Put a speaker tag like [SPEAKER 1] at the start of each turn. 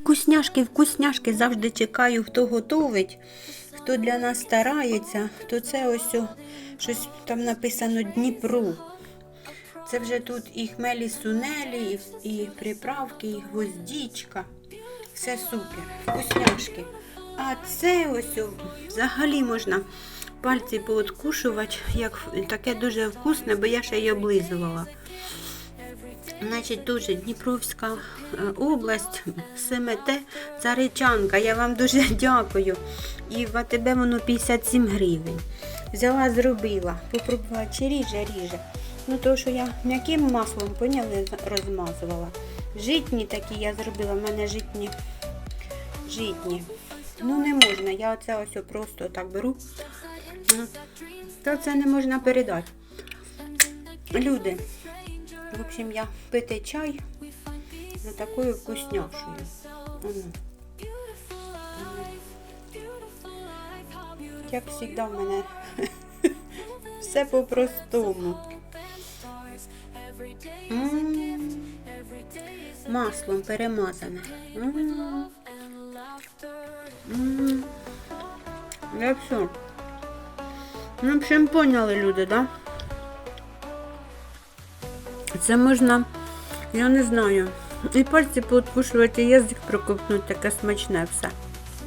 [SPEAKER 1] Вкусняшки, вкусняшки завжди чекаю, хто готовить, хто для нас старається, то це ось о, щось там написано Дніпро. Це вже тут і хмелі сунелі, і, і приправки, і гвоздічка. Все супер, вкусняшки. А це ось о, взагалі можна пальці пооткушувати, як таке дуже вкусне, бо я ще й облизувала. Значить, дуже Дніпровська е, область, Семете, Царичанка. Я вам дуже дякую. І в АТБ воно 57 гривень. Взяла, зробила, попробувала, чи ріже, ріже. Ну, то, що я м'яким маслом, поняли, розмазувала. Житні такі я зробила, в мене житні. Житні. Ну, не можна. Я оце ось просто так беру. То це не можна передати. Люди, в общем, я пити чай за такою вкусняшою. Як завжди в мене все по-простому. Маслом перемазане. Я все. Ну, в общем, поняли люди, да? Це можна, я не знаю, і пальці пооткушувати, язик проковтнути, таке смачне все.